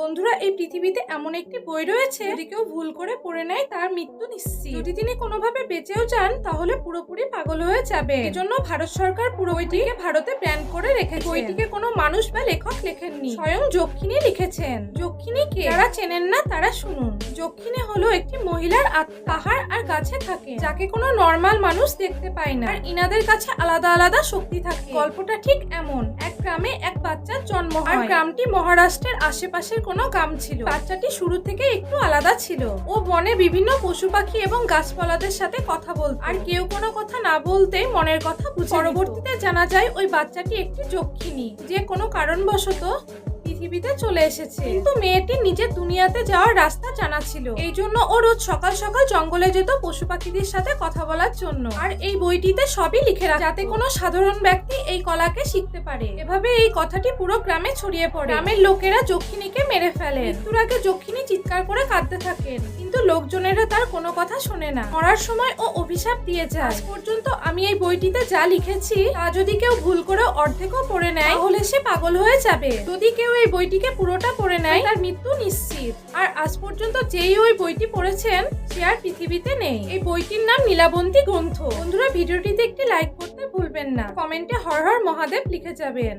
বন্ধুরা এই পৃথিবীতে এমন একটি বই রয়েছে যদি কেউ ভুল করে পড়ে নেয় তার মৃত্যু নিশ্চিত। যদি তিনি কোনোভাবে বেঁচেও যান তাহলে পুরোপুরি পাগল হয়ে যাবে। এজন্য ভারত সরকার পুরো বইটিকে ভারতে ব্যান করে রেখেছে। বইটিকে কোনো মানুষ বা লেখক লেখেননি। স্বয়ং যক্ষিণী লিখেছেন। যক্ষিণী কে যারা চেনেন তারা শুনুন। যক্ষিণী হলো একটি মহিলার পাহাড় আর গাছে থাকে, যাকে কোনো নর্মাল মানুষ দেখতে পায় না। আর ইনাদের কাছে আলাদা আলাদা শক্তি থাকে। গল্পটা ঠিক এমন, এক গ্রামে এক বাচ্চার জন্ম আর গ্রামটি মহারাষ্ট্রের আশেপাশের কোনো গ্রাম ছিল। বাচ্চাটি শুরু থেকে একটু আলাদা ছিল। ও বনে বিভিন্ন পশু পাখি এবং গাছপালাদের সাথে কথা বলত। আর কেউ কোনো কথা না বলতেই মনের কথা পরবর্তীতে জানা যায়, ওই বাচ্চাটি একটি যক্ষিণী। যে কোনো কারণবশত পৃথিবীতে চলে এসেছে। কিন্তু মেয়েটি নিজের দুনিয়াতে যাওয়ার রাস্তা জানা ছিল। এই জন্য ও রোজ সকাল সকাল জঙ্গলে যেত পশু পাখিদের সাথে কথা বলার জন্য। আর এই বইটিতে সবই লিখে রাখা যাতে কোনো সাধারণ ব্যক্তি এই কলাকে শিখতে পারে। এভাবে এই কথাটি পুরো গ্রামে ছড়িয়ে পড়ে। গ্রামের লোকেরা যক্ষিণীকে মেরে ফেলে। মৃত্যুর আগে যক্ষিণী চিৎকার করে কাঁদতে থাকেন। কিন্তু লোকজনেরা তার কোনো কথা শোনে না। মরার সময় ও অভিশাপ দিয়ে যায়। আজ পর্যন্ত আমি এই বইটিতে যা লিখেছি, তা যদি কেউ ভুল করে অর্ধেকও পড়ে নেয়, তাহলে সে পাগল হয়ে যাবে। যদি কেউ এই বইটিকে পুরোটা পড়ে নেয়। তার মৃত্যু নিশ্চিত। আর আজ পর্যন্ত যেই ওই বইটি পড়েছেন, সে আর পৃথিবীতে নেই। এই বইটির নাম নীলাবন্তী গ্রন্থ। বন্ধুরা, ভিডিওটিতে একটি লাইক করতে ভুলবেন না। কমেন্টে হর হর মহাদেব লিখে যাবেন।